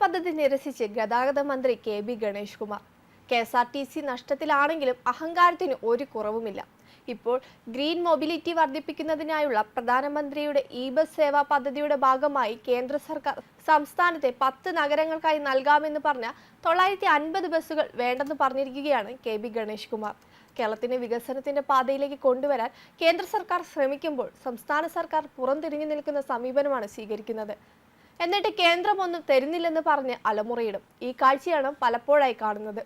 പദ്ധതി നിരസിച്ച് ഗതാഗത മന്ത്രി K B Ganesh Kumar K S R T C നഷ്ടത്തിലാണെങ്കിലും അഹങ്കാരത്തിന് ഒരു കുറവുമില്ല. ഇപ്പോൾ ഗ്രീൻ മൊബിലിറ്റി വർദ്ധിപ്പിക്കുന്നതിനായുള്ള പ്രധാനമന്ത്രിയുടെ ഇ ബസ് സേവാ പദ്ധതിയുടെ ഭാഗമായി കേന്ദ്ര സർക്കാർ സംസ്ഥാനത്തെ പത്ത് നഗരങ്ങൾക്കായി നൽകാമെന്ന് പറഞ്ഞ തൊള്ളായിരത്തി അൻപത് ബസ്സുകൾ വേണ്ടെന്ന് പറഞ്ഞിരിക്കുകയാണ് കെ ബി ഗണേഷ് കുമാർ കേരളത്തിന്റെ വികസനത്തിന്റെ പാതയിലേക്ക് കൊണ്ടുവരാൻ കേന്ദ്ര സർക്കാർ ശ്രമിക്കുമ്പോൾ സംസ്ഥാന സർക്കാർ പുറംതിരിഞ്ഞു നിൽക്കുന്ന സമീപനമാണ് സ്വീകരിക്കുന്നത്. എന്നിട്ട് കേന്ദ്രം ഒന്നും തരുന്നില്ലെന്ന് പറഞ്ഞ് അലമുറയിടും. ഈ കാഴ്ചയാണ് പലപ്പോഴായി കാണുന്നത്.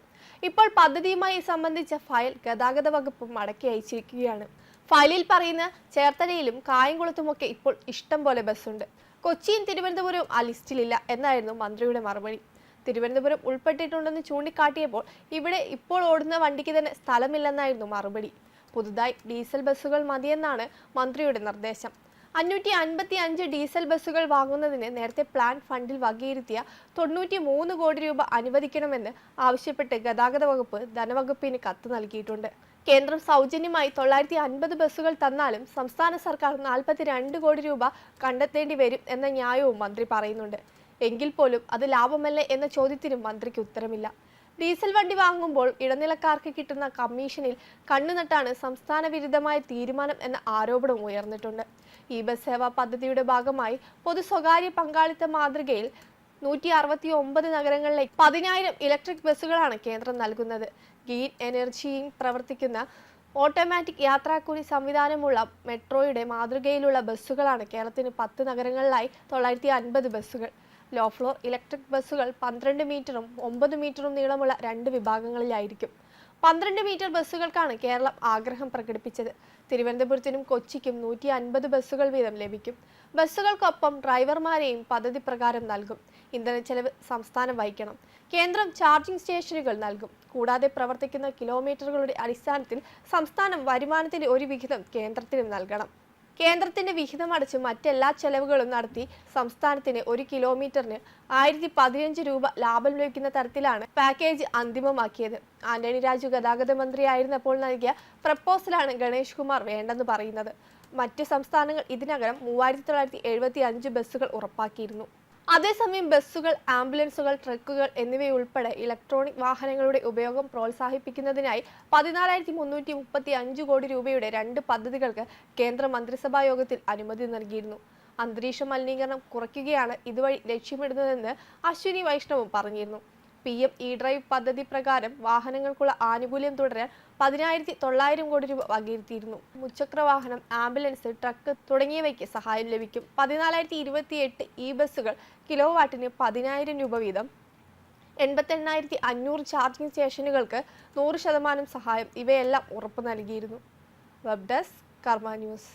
ഇപ്പോൾ പദ്ധതിയുമായി സംബന്ധിച്ച ഫയൽ ഗതാഗത വകുപ്പ് മടക്കി അയച്ചിരിക്കുകയാണ്. ഫയലിൽ പറയുന്ന ചേർത്തലയിലും കായംകുളത്തുമൊക്കെ ഇപ്പോൾ ഇഷ്ടം പോലെ ബസ്സുണ്ട്. കൊച്ചിയും തിരുവനന്തപുരവും ആ ലിസ്റ്റിലില്ല എന്നായിരുന്നു മന്ത്രിയുടെ മറുപടി. തിരുവനന്തപുരം ഉൾപ്പെട്ടിട്ടുണ്ടെന്ന് ചൂണ്ടിക്കാട്ടിയപ്പോൾ ഇവിടെ ഇപ്പോൾ ഓടുന്ന വണ്ടിക്ക് തന്നെ സ്ഥലമില്ലെന്നായിരുന്നു മറുപടി. പുതുതായി ഡീസൽ ബസ്സുകൾ മതിയെന്നാണ് മന്ത്രിയുടെ നിർദ്ദേശം. അഞ്ഞൂറ്റി അൻപത്തി അഞ്ച് ഡീസൽ ബസ്സുകൾ വാങ്ങുന്നതിന് നേരത്തെ പ്ലാൻ ഫണ്ടിൽ വകയിരുത്തിയ തൊണ്ണൂറ്റി മൂന്ന് കോടി രൂപ അനുവദിക്കണമെന്ന് ആവശ്യപ്പെട്ട് ഗതാഗത വകുപ്പ് ധനവകുപ്പിന് കത്ത് നൽകിയിട്ടുണ്ട്. കേന്ദ്രം സൗജന്യമായി തൊള്ളായിരത്തി അൻപത് ബസ്സുകൾ തന്നാലും സംസ്ഥാന സർക്കാർ നാൽപ്പത്തി രണ്ട് കോടി രൂപ കണ്ടെത്തേണ്ടി വരും എന്ന ന്യായവും മന്ത്രി പറയുന്നുണ്ട്. എങ്കിൽ പോലും അത് ലാഭമല്ലേ എന്ന ചോദ്യത്തിനും മന്ത്രിക്ക് ഉത്തരമില്ല. ഡീസൽ വണ്ടി വാങ്ങുമ്പോൾ ഇടനിലക്കാർക്ക് കിട്ടുന്ന കമ്മീഷനിൽ കണ്ണുനട്ടാണ് സംസ്ഥാന വിരുദ്ധമായ തീരുമാനം എന്ന ആരോപണം ഉയർന്നിട്ടുണ്ട്. ഈ ബസ് സേവാ പദ്ധതിയുടെ ഭാഗമായി പൊതു സ്വകാര്യ പങ്കാളിത്ത മാതൃകയിൽ നൂറ്റി അറുപത്തി ഒമ്പത് നഗരങ്ങളിലേക്ക് പതിനായിരം ഇലക്ട്രിക് ബസ്സുകളാണ് കേന്ദ്രം നൽകുന്നത്. ഗീൻ എനർജിയിൽ പ്രവർത്തിക്കുന്ന ഓട്ടോമാറ്റിക് യാത്രാക്കൂലി സംവിധാനമുള്ള മെട്രോയുടെ മാതൃകയിലുള്ള ബസ്സുകളാണ് കേരളത്തിന് പത്ത് നഗരങ്ങളിലായി തൊള്ളായിരത്തി അൻപത് ബസ്സുകൾ. ലോ ഫ്ലോർ ഇലക്ട്രിക് ബസ്സുകൾ പന്ത്രണ്ട് മീറ്ററും ഒമ്പത് മീറ്ററും നീളമുള്ള രണ്ട് വിഭാഗങ്ങളിലായിരിക്കും. പന്ത്രണ്ട് മീറ്റർ ബസ്സുകൾക്കാണ് കേരളം ആഗ്രഹം പ്രകടിപ്പിച്ചത്. തിരുവനന്തപുരത്തിനും കൊച്ചിക്കും നൂറ്റി അൻപത് ബസ്സുകൾ വീതം ലഭിക്കും. ബസ്സുകൾക്കൊപ്പം ഡ്രൈവർമാരെയും പദ്ധതി പ്രകാരം നൽകും. ഇന്ധന ചെലവ് സംസ്ഥാനം വഹിക്കണം. കേന്ദ്രം ചാർജിംഗ് സ്റ്റേഷനുകൾ നൽകും. കൂടാതെ പ്രവർത്തിക്കുന്ന കിലോമീറ്ററുകളുടെ അടിസ്ഥാനത്തിൽ സംസ്ഥാനം വരുമാനത്തിന്റെ ഒരു വിഹിതം കേന്ദ്രത്തിനും നൽകണം. കേന്ദ്രത്തിന്റെ വിഹിതം അടച്ച് മറ്റെല്ലാ ചെലവുകളും നടത്തി സംസ്ഥാനത്തിന് ഒരു കിലോമീറ്ററിന് ആയിരത്തി പതിനഞ്ച് രൂപ ലാഭം ലഭിക്കുന്ന തരത്തിലാണ് പാക്കേജ് അന്തിമമാക്കിയത്. ആന്റണി രാജു ഗതാഗത മന്ത്രിയായിരുന്നപ്പോൾ നൽകിയ പ്രപ്പോസലാണ് ഗണേഷ് കുമാർ വേണ്ടെന്ന് പറയുന്നത്. മറ്റ് സംസ്ഥാനങ്ങൾ ഇതിനകം മൂവായിരത്തി തൊള്ളായിരത്തി എഴുപത്തി അഞ്ച് ബസ്സുകൾ ഉറപ്പാക്കിയിരുന്നു. അതേസമയം ബസ്സുകൾ ആംബുലൻസുകൾ ട്രക്കുകൾ എന്നിവയുൾപ്പെടെ ഇലക്ട്രോണിക് വാഹനങ്ങളുടെ ഉപയോഗം പ്രോത്സാഹിപ്പിക്കുന്നതിനായി പതിനാലായിരത്തി മുന്നൂറ്റി മുപ്പത്തി അഞ്ച് കോടി രൂപയുടെ രണ്ട് പദ്ധതികൾക്ക് കേന്ദ്ര മന്ത്രിസഭാ യോഗത്തിൽ അനുമതി നൽകിയിരുന്നു. അന്തരീക്ഷ മലിനീകരണം കുറയ്ക്കുകയാണ് ഇതുവഴി ലക്ഷ്യമിടുന്നതെന്ന് അശ്വിനി വൈഷ്ണവും പറഞ്ഞിരുന്നു. പി എം ഇ ഡ്രൈവ് പദ്ധതി പ്രകാരം വാഹനങ്ങൾക്കുള്ള ആനുകൂല്യം തുടരാൻ പതിനായിരത്തി തൊള്ളായിരം കോടി രൂപ വകയിരുത്തിയിരുന്നു. മുച്ചക്ര വാഹനം ആംബുലൻസ് ട്രക്ക് തുടങ്ങിയവയ്ക്ക് സഹായം ലഭിക്കും. പതിനാലായിരത്തി ഇരുപത്തി എട്ട് ഇ ബസ്സുകൾ കിലോ വാട്ടിന് പതിനായിരം രൂപ വീതം. എൺപത്തെണ്ണായിരത്തി അഞ്ഞൂറ് ചാർജിംഗ് സ്റ്റേഷനുകൾക്ക് നൂറ് ശതമാനം സഹായം. ഇവയെല്ലാം ഉറപ്പു നൽകിയിരുന്നു. വെബ് ഡെസ്ക് കർമ്മ ന്യൂസ്